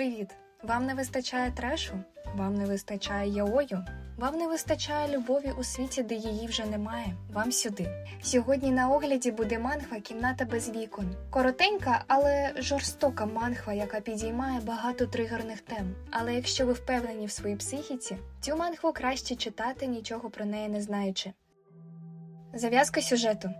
Привіт! Вам не вистачає трешу? Вам не вистачає яою? Вам не вистачає любові у світі, де її вже немає. Вам сюди. Сьогодні на огляді буде манхва Кімната без вікон. Коротенька, але жорстока манхва, яка підіймає багато тригерних тем. Але якщо ви впевнені в своїй психіці, цю манхву краще читати, нічого про неї не знаючи. Зав'язка сюжету.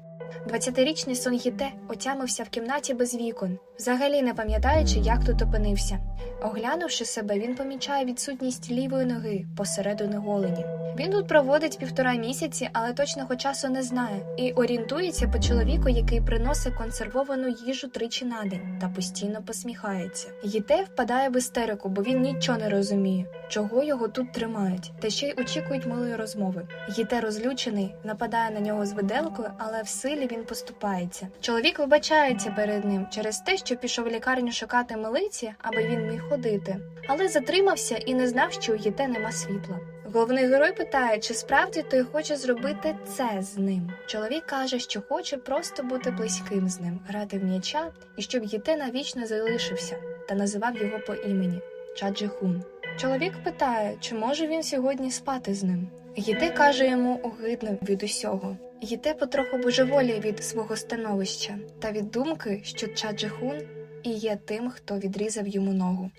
20-річний Сон Гіте отямився в кімнаті без вікон, взагалі не пам'ятаючи, як тут опинився. Оглянувши себе, він помічає відсутність лівої ноги посередині голені. Він тут проводить півтора місяці, але точного часу не знає і орієнтується по чоловіку, який приносить консервовану їжу тричі на день та постійно посміхається. Гіте впадає в істерику, бо він нічого не розуміє, чого його тут тримають, та ще й очікують милої розмови. Гіте розлючений, нападає на нього з виделкою, але в силі він поступається. Чоловік вибачається перед ним через те, що пішов в лікарню шукати милиці, аби він міг ходити, але затримався і не знав, що у Гіте нема світла. Головний герой питає, чи справді той хоче зробити це з ним. Чоловік каже, що хоче просто бути близьким з ним, грати в м'яча і щоб Гіте навічно залишився, та називав його по імені Чаджихун. Чоловік питає, чи може він сьогодні спати з ним. Гіте каже йому огидно від усього. Гіте потроху божеволіє від свого становища та від думки, що Чаджихун і є тим, хто відрізав йому ногу.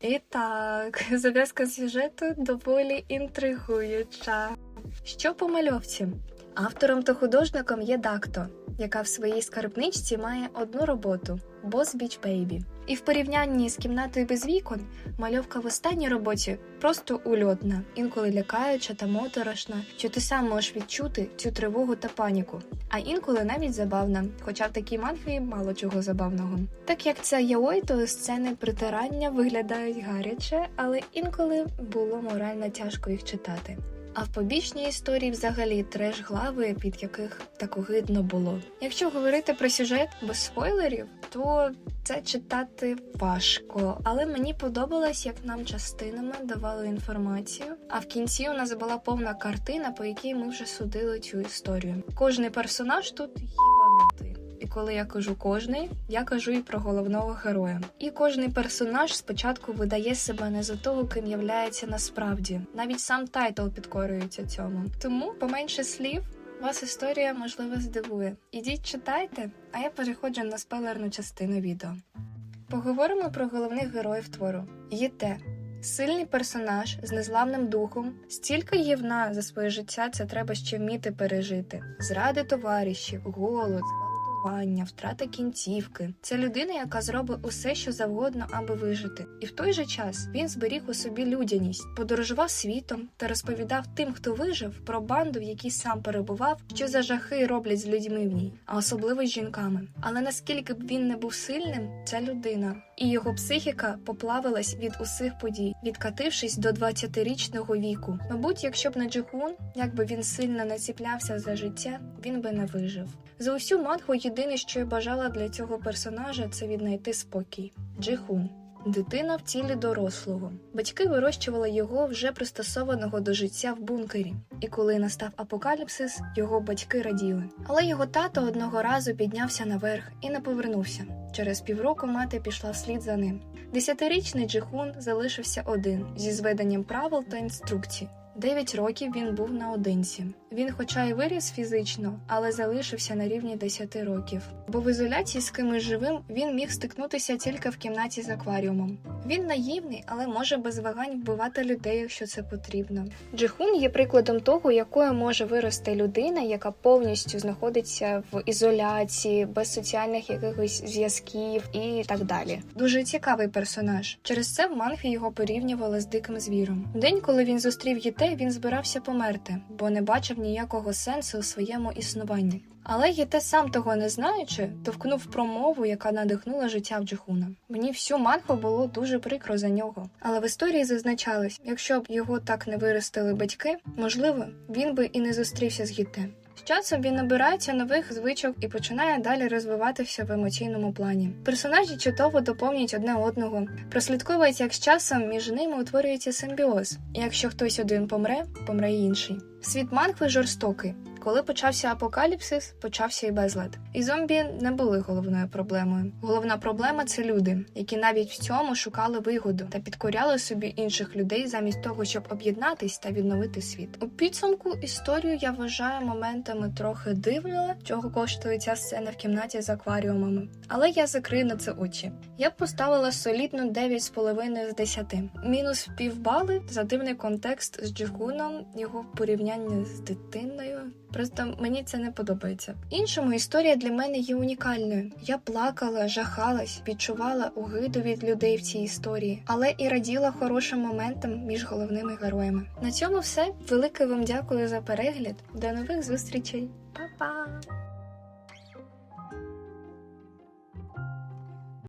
І так, зав'язка сюжету доволі інтригуюча. Що по мальовці? Автором та художником є Дакто, яка в своїй скарбничці має одну роботу Boss Beach Baby. І в порівнянні з кімнатою без вікон мальовка в останній роботі просто ульотна, інколи лякаюча та моторошна, що ти сам можеш відчути цю тривогу та паніку, а інколи навіть забавна, хоча в такій манхві мало чого забавного. Так як це яой, то сцени притирання виглядають гаряче, але інколи було морально тяжко їх читати. А в побічній історії взагалі треш глави, під яких так огидно було. Якщо говорити про сюжет без спойлерів, то це читати важко, але мені подобалось, як нам частинами давали інформацію. А в кінці у нас була повна картина, по якій ми вже судили цю історію. Кожний персонаж тут їбанутий. І коли я кажу кожний, я кажу і про головного героя. І кожний персонаж спочатку видає себе не за того, ким являється насправді. Навіть сам тайтл підкорюється цьому. Тому поменше слів. Вас історія можливо здивує. Ідіть читайте, а я переходжу на спойлерну частину відео. Поговоримо про головних героїв твору. Єте сильний персонаж з незламним духом, стільки гівна за своє життя це треба ще вміти пережити. Зради товаришів, голод, зґвалтування, втрата кінцівки. Це людина, яка зробить усе, що завгодно, аби вижити. І в той же час він зберіг у собі людяність, подорожував світом та розповідав тим, хто вижив, про банду, в якій сам перебував, що за жахи роблять з людьми в ній, а особливо з жінками. Але наскільки б він не був сильним, ця людина. І його психіка поплавилась від усіх подій, відкатившись до 20-річного віку. Мабуть, якщо б не Джихун, якби він сильно націплявся за життя, він би не вижив. За усю мангу єдине, що я бажала для цього персонажа, це віднайти спокій. Джихун. Дитина в тілі дорослого. Батьки вирощували його вже пристосованого до життя в бункері. І коли настав апокаліпсис, його батьки раділи. Але його тато одного разу піднявся наверх і не повернувся. Через півроку мати пішла вслід за ним. Десятирічний Джихун залишився один зі зведенням правил та інструкцій. Дев'ять років він був наодинці. Він, хоча й виріс фізично, але залишився на рівні 10 років. Бо в ізоляції з кимось живим він міг стикнутися тільки в кімнаті з акваріумом. Він наївний, але може без вагань вбивати людей, якщо це потрібно. Джихун є прикладом того, якою може вирости людина, яка повністю знаходиться в ізоляції, без соціальних якихось зв'язків і так далі. Дуже цікавий персонаж. Через це в манхві його порівнювали з диким звіром. День, коли він зустрів Єте, він збирався померти, бо не бачив ніякого сенсу у своєму існуванні. Але Гіте, сам того не знаючи, товкнув промову, яка надихнула життя в Джихуна. Мені всю манху було дуже прикро за нього. Але в історії зазначалось, якщо б його так не виростили батьки, можливо, він би і не зустрівся з Єте. З часом він набирається нових звичок і починає далі розвиватися в емоційному плані. Персонажі чудово доповнюють одне одного. Прослідковується, як з часом між ними утворюється симбіоз. І якщо хтось один помре, помре й інший. Світ манхви жорстокий. Коли почався апокаліпсис, почався і безлад. І зомбі не були головною проблемою. Головна проблема це люди, які навіть в цьому шукали вигоду та підкоряли собі інших людей замість того, щоб об'єднатись та відновити світ. У підсумку історію я вважаю моментами трохи дивною, чого коштує ця сцена в кімнаті з акваріумами. Але я закрию на це очі. Я б поставила солідну 9,5 з 10. Мінус півбали за дивний контекст з Джигуном, його порівняння з дитиною. Просто мені це не подобається. Іншому історія для мене є унікальною. Я плакала, жахалась, відчувала огиду від людей в цій історії, але і раділа хорошим моментам між головними героями. На цьому все. Велике вам дякую за перегляд. До нових зустрічей. Па-па!